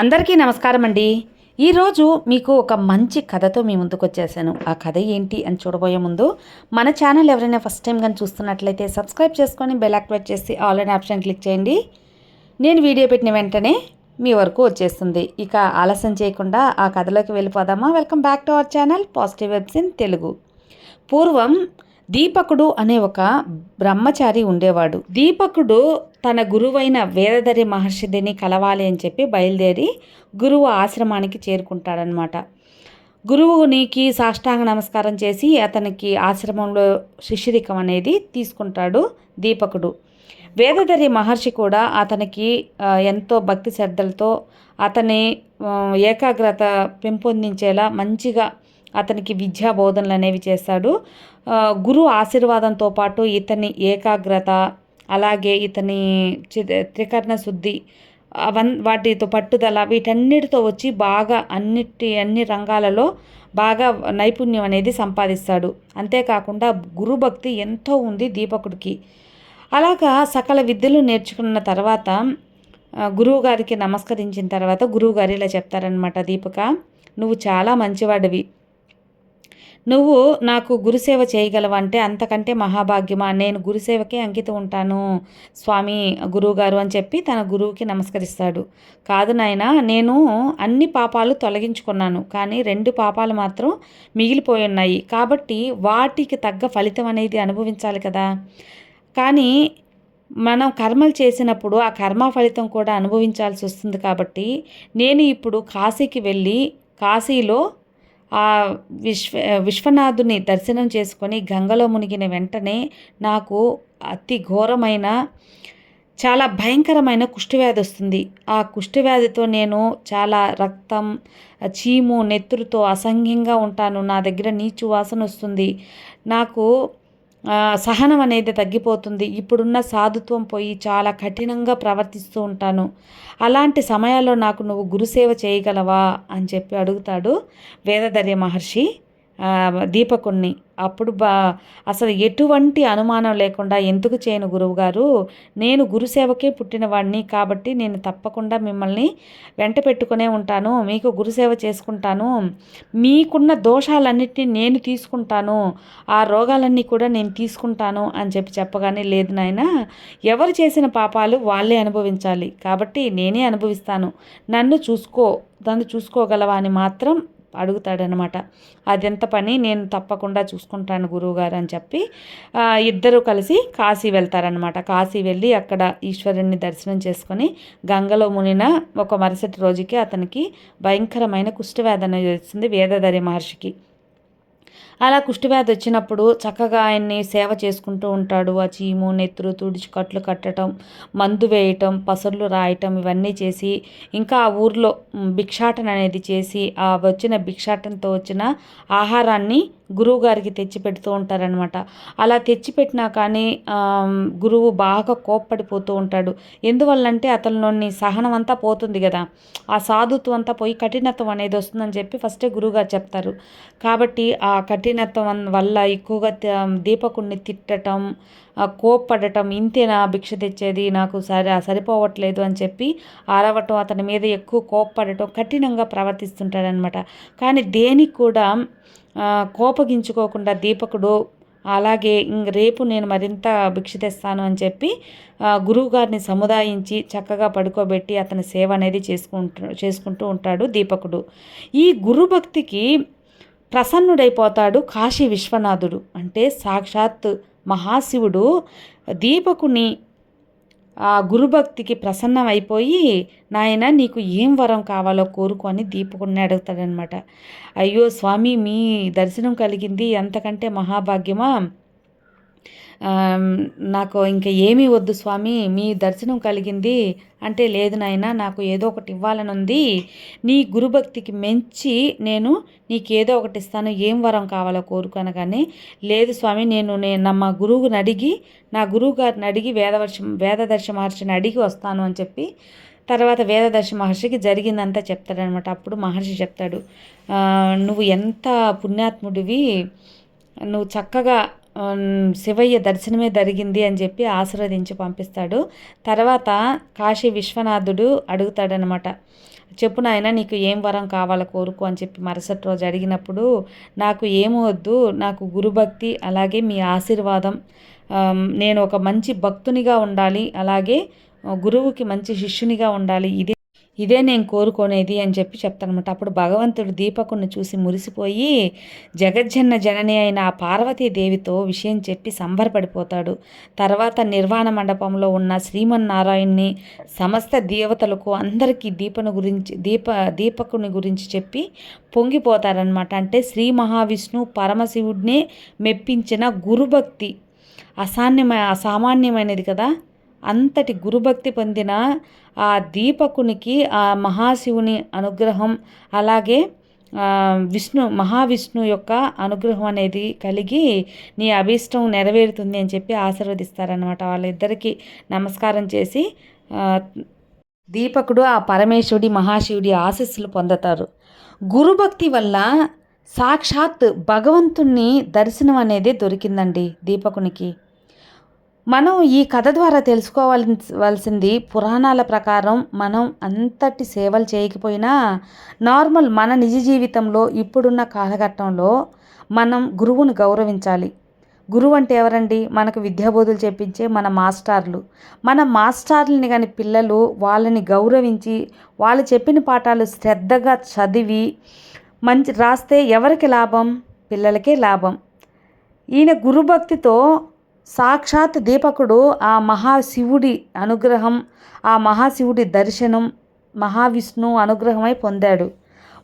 అందరికీ నమస్కారం అండి. ఈరోజు మీకు ఒక మంచి కథతో మీ ముందుకు వచ్చేసాను. ఆ కథ ఏంటి అని చూడబోయే ముందు మన ఛానల్ ఎవరైనా ఫస్ట్ టైం కానీ చూస్తున్నట్లయితే సబ్స్క్రైబ్ చేసుకొని బెల్ యాక్టివేట్ చేసి ఆల్ ఆప్షన్ క్లిక్ చేయండి. నేను వీడియో పెట్టిన వెంటనే మీ వరకు వచ్చేస్తుంది. ఇక ఆలస్యం చేయకుండా ఆ కథలోకి వెళ్ళిపోదామా? Welcome back to our channel Positive Webs in Telugu. పూర్వం దీపకుడు అనే ఒక బ్రహ్మచారి ఉండేవాడు. దీపకుడు తన గురువైన వేదధరి మహర్షిని కలవాలి అని చెప్పి బయలుదేరి గురువు ఆశ్రమానికి చేరుకుంటాడనమాట గురువునికి సాష్టాంగ నమస్కారం చేసి అతనికి ఆశ్రమంలో శిష్యరికం అనేది తీసుకుంటాడు దీపకుడు. వేదధరి మహర్షి కూడా అతనికి ఎంతో భక్తి శ్రద్ధలతో అతని ఏకాగ్రత పెంపొందించేలా మంచిగా అతనికి విద్యా బోధనలు అనేవి చేస్తాడు గురువు గురు ఆశీర్వాదంతో పాటు ఇతని ఏకాగ్రత అలాగే ఇతని చి- త్రికరణ శుద్ధి అవన్ వాటితో పట్టుదల వీటన్నిటితో వచ్చి బాగా అన్నిటి అన్ని రంగాలలో బాగా నైపుణ్యం అనేది సంపాదిస్తాడు. అంతేకాకుండా గురుభక్తి ఎంతో ఉంది దీపకుడికి. అలాగా సకల విద్యలు నేర్చుకున్న తర్వాత గురువు గారికి నమస్కరించిన తర్వాత గురువు గారు ఇలా చెప్తారనమాట దీపక నువ్వు చాలా మంచివాడివి. నువ్వు నాకు గురుసేవ చేయగలవంటే అంతకంటే మహాభాగ్యమా? నేను గురుసేవకే అంకితం ఉంటాను స్వామి గురువుగారు అని చెప్పి తన గురువుకి నమస్కరిస్తాడు. కాదు నాయన నేను అన్ని పాపాలు తొలగించుకున్నాను కానీ రెండు పాపాలు మాత్రం మిగిలిపోయి ఉన్నాయి. కాబట్టి వాటికి తగ్గ ఫలితం అనేది అనుభవించాలి కదా. కానీ మనం కర్మలు చేసినప్పుడు ఆ కర్మ ఫలితం కూడా అనుభవించాల్సి వస్తుంది కాబట్టి నేను ఇప్పుడు కాశీకి వెళ్ళి కాశీలో ఆ విశ్వ విశ్వనాథుని దర్శనం చేసుకొని గంగలో మునిగిన వెంటనే నాకు అతి ఘోరమైన చాలా భయంకరమైన కుష్ఠవ్యాధి వస్తుంది. ఆ కుష్ఠవ్యాధితో నేను చాలా రక్తం చీము నెత్తురుతో అసంఘ్యంగా ఉంటాను. నా దగ్గర నీచు వాసన వస్తుంది. నాకు సహనం అనేది తగ్గిపోతుంది. ఇప్పుడున్న సాధుత్వం పోయి చాలా కఠినంగా ప్రవర్తిస్తూ ఉంటాను. అలాంటి సమయాల్లో నాకు నువ్వు గురుసేవ చేయగలవా అని చెప్పి అడుగుతాడు వేదధర్య మహర్షి. దీపకుణ్ణి. అప్పుడు బా అసలు ఎటువంటి అనుమానం లేకుండా ఎందుకు చేయను గురువుగారు? నేను గురుసేవకే పుట్టినవాడిని కాబట్టి నేను తప్పకుండా మిమ్మల్ని వెంట పెట్టుకునే ఉంటాను. మీకు గురుసేవ చేసుకుంటాను. మీకున్న దోషాలన్నిటినీ నేను తీసుకుంటాను. ఆ రోగాలన్నీ కూడా నేను తీసుకుంటాను అని చెప్పి చెప్పగానే లేదు నాయన ఎవరు చేసిన పాపాలు వాళ్ళే అనుభవించాలి. కాబట్టి నేనే అనుభవిస్తాను. నన్ను చూసుకో నన్ను చూసుకోగలవా అని మాత్రం అడుగుతాడనమాట. అదెంత పని? నేను తప్పకుండా చూసుకుంటాను గురువుగారు అని చెప్పి ఇద్దరు కలిసి కాశీ వెళ్తారనమాట. కాశీ వెళ్ళి అక్కడ ఈశ్వరుణ్ణి దర్శనం చేసుకొని గంగలో మునిన ఒక మరుసటి రోజుకి అతనికి భయంకరమైన కుష్ఠవేదన అనేది వేదధరి మహర్షికి. అలా కుష్టివ్యాధి వచ్చినప్పుడు చక్కగా ఆయన్ని సేవ చేసుకుంటూ ఉంటాడు. ఆ చీము నెత్తురు తుడిచి కట్లు కట్టడం మందు వేయటం పసర్లు రాయటం ఇవన్నీ చేసి ఇంకా ఆ ఊర్లో భిక్షాటన అనేది చేసి ఆ వచ్చిన భిక్షాటనతో వచ్చిన ఆహారాన్ని గురువు గారికి తెచ్చి పెడుతూ ఉంటారనమాట అలా తెచ్చిపెట్టినా కానీ గురువు బాగా కోప్పడిపోతూ ఉంటాడు. ఎందువల్లంటే అతనిలోని సహనం అంతా పోతుంది కదా. ఆ సాధుత్వం అంతా పోయి కఠినత్వం అనేది వస్తుందని చెప్పి ఫస్టే గురువుగారు చెప్తారు. కాబట్టి ఆ కఠినత్వం వల్ల ఎక్కువగా దీపకుణ్ణి తిట్టటం కోప్పడటం ఇంతేనా భిక్ష తెచ్చేది? నాకు సరి సరిపోవట్లేదు అని చెప్పి అరవటం అతని మీద ఎక్కువ కోప్పడటం కఠినంగా ప్రవర్తిస్తుంటాడనమాట కానీ దేనికి కూడా కోపగించుకోకుండా దీపకుడు అలాగే ఇంక రేపు నేను మరింత భిక్ష తెస్తాను అని చెప్పి గురువుగారిని సముదాయించి చక్కగా పడుకోబెట్టి అతని సేవ అనేది చేసుకుంటు చేసుకుంటూ ఉంటాడు దీపకుడు. ఈ గురుభక్తికి ప్రసన్నుడైపోతాడు కాశీ విశ్వనాథుడు. అంటే సాక్షాత్ మహాశివుడు. దీపకుని ఆ గురుభక్తికి ప్రసన్నం అయిపోయి నాయన నీకు ఏం వరం కావాలో కోరుకొని దీపకుడిని అడుగుతాడనమాట అయ్యో స్వామి మీ దర్శనం కలిగింది అంతకంటే మహాభాగ్యమా? నాకు ఇంకా ఏమీ వద్దు స్వామి మీ దర్శనం కలిగింది అంటే లేదు నాయన నాకు ఏదో ఒకటి ఇవ్వాలని ఉంది నీ గురుభక్తికి మెంచి నేను నీకు ఏదో ఒకటి ఇస్తాను ఏం వరం కావాలో కోరుకొనగానే లేదు స్వామి నేను నేను మా గురువుని అడిగి నా గురువు గారిని అడిగి వేదవర్ష వేదదర్శ మహర్షిని అడిగి వస్తాను అని చెప్పి తర్వాత వేదదర్శి మహర్షికి జరిగిందంతా చెప్తాడనమాట. అప్పుడు మహర్షి చెప్తాడు నువ్వు ఎంత పుణ్యాత్ముడివి నువ్వు చక్కగా శివయ్య దర్శనమే జరిగింది అని చెప్పి ఆశీర్వదించి పంపిస్తాడు. తర్వాత కాశీ విశ్వనాథుడు అడుగుతాడనమాట చెప్పు నాయన నీకు ఏం వరం కావాలో కోరుకో అని చెప్పి మరుసటి రోజు అడిగినప్పుడు నాకు ఏమీ వద్దు నాకు గురుభక్తి అలాగే మీ ఆశీర్వాదం నేను ఒక మంచి భక్తునిగా ఉండాలి అలాగే గురువుకి మంచి శిష్యునిగా ఉండాలి ఇదే ఇదే నేను కోరుకునేది అని చెప్పి చెప్తానమాట అప్పుడు భగవంతుడు దీపకుని చూసి మురిసిపోయి జగజ్జన్న జనని అయిన ఆ పార్వతీదేవితో విషయం చెప్పి సంబరపడిపోతాడు. తర్వాత నిర్వాణ మండపంలో ఉన్న శ్రీమన్నారాయణ్ణి సమస్త దేవతలకు అందరికీ దీపను గురించి దీప దీపకుని గురించి చెప్పి పొంగిపోతారనమాట అంటే శ్రీ మహావిష్ణు పరమశివుడిని మెప్పించిన గురుభక్తి అసాన్యమ అసామాన్యమైనది కదా. అంతటి గురుభక్తి పొందిన ఆ దీపకునికి ఆ మహాశివుని అనుగ్రహం అలాగే విష్ణు మహావిష్ణు యొక్క అనుగ్రహం అనేది కలిగి నీ అభీష్టం నెరవేరుతుంది అని చెప్పి ఆశీర్వదిస్తారనమాట వాళ్ళిద్దరికీ నమస్కారం చేసి దీపకుడు ఆ పరమేశ్వరుడి మహాశివుడి ఆశీస్సులు పొందుతారు. గురుభక్తి వల్ల సాక్షాత్ భగవంతుణ్ణి దర్శనం అనేది దొరికిందండి దీపకునికి. మనం ఈ కథ ద్వారా తెలుసుకోవాల్సింది పురాణాల ప్రకారం మనం అంతటి సేవలు చేయకపోయినా నార్మల్ మన నిజ జీవితంలో ఇప్పుడున్న కాలఘట్టంలో మనం గురువును గౌరవించాలి. గురువు అంటే ఎవరండి? మనకు విద్యాబోధులు చెప్పించే మన మాస్టార్లు. మన మాస్టార్లని కానీ పిల్లలు వాళ్ళని గౌరవించి వాళ్ళు చెప్పిన పాఠాలు శ్రద్ధగా చదివి మంచి రాస్తే ఎవరికి లాభం? పిల్లలకే లాభం. ఈయన గురుభక్తితో సాక్షాత్ దీపకుడు ఆ మహాశివుడి అనుగ్రహం ఆ మహాశివుడి దర్శనం మహావిష్ణు అనుగ్రహమై పొందాడు.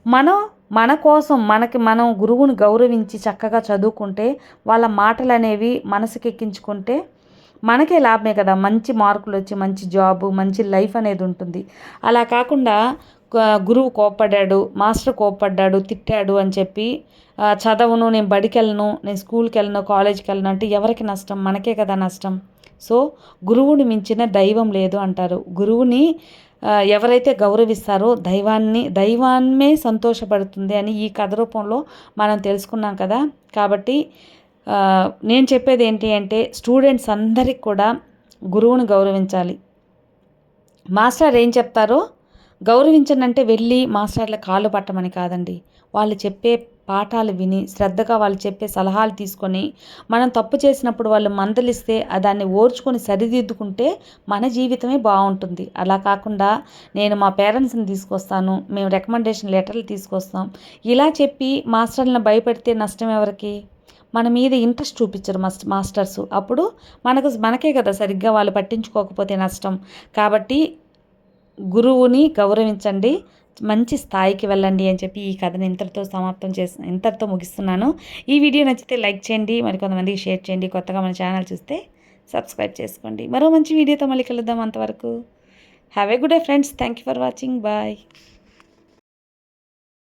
మనం మన కోసం మనకి మనం గురువును గౌరవించి చక్కగా చదువుకుంటే వాళ్ళ మాటలు అనేవి మనసుకెక్కించుకుంటే మనకే లాభమే కదా. మంచి మార్కులు వచ్చి మంచి జాబు మంచి లైఫ్ అనేది ఉంటుంది. అలా కాకుండా గురువు కోప్పడ్డాడు మాస్టర్ కోప్పడ్డాడు తిట్టాడు అని చెప్పి చదవను నేను బడికి వెళ్ళను నేను స్కూల్కి వెళ్ళను కాలేజ్కి వెళ్ళను అంటే ఎవరికి నష్టం? మనకే కదా నష్టం. సో గురువుని మించిన దైవం లేదు అంటారు. గురువుని ఎవరైతే గౌరవిస్తారో దైవాన్ని దైవాన్నే సంతోషపడుతుంది అని ఈ కథ రూపంలో మనం తెలుసుకున్నాం కదా. కాబట్టి నేను చెప్పేది ఏంటి అంటే స్టూడెంట్స్ అందరికి కూడా గురువుని గౌరవించాలి. మాస్టర్ ఏం చెప్తారో గౌరవించండి వెళ్ళి మాస్టర్ల కాళ్ళు పట్టమని కాదండి. వాళ్ళు చెప్పే పాఠాలు విని శ్రద్ధగా వాళ్ళు చెప్పే సలహాలు తీసుకొని మనం తప్పు చేసినప్పుడు వాళ్ళు మందలిస్తే దాన్ని ఓర్చుకొని సరిదిద్దుకుంటే మన జీవితమే బాగుంటుంది. అలా కాకుండా నేను మా పేరెంట్స్ని తీసుకొస్తాను మేము రికమెండేషన్ లెటర్లు తీసుకొస్తాం. ఇలా చెప్పి మాస్టర్లను భయపెడితే నష్టం ఎవరికి? మన మీద ఇంట్రెస్ట్ చూపించరు మాస్ మాస్టర్స్. అప్పుడు మనకు మనకే కదా సరిగ్గా వాళ్ళు పట్టించుకోకపోతే నష్టం. కాబట్టి గురువుని గౌరవించండి మంచి స్థాయికి వెళ్ళండి అని చెప్పి ఈ కథను ఇంతటితో సమాప్తం చేసి ఇంతటితో ముగిస్తున్నాను. ఈ వీడియో నచ్చితే లైక్ చేయండి మరి కొంతమందికి షేర్ చేయండి. కొత్తగా మన ఛానల్ చూస్తే సబ్స్క్రైబ్ చేసుకోండి. మరో మంచి వీడియోతో మళ్ళీ కలుద్దాం అంతవరకు. Have a good day friends thank you for watching bye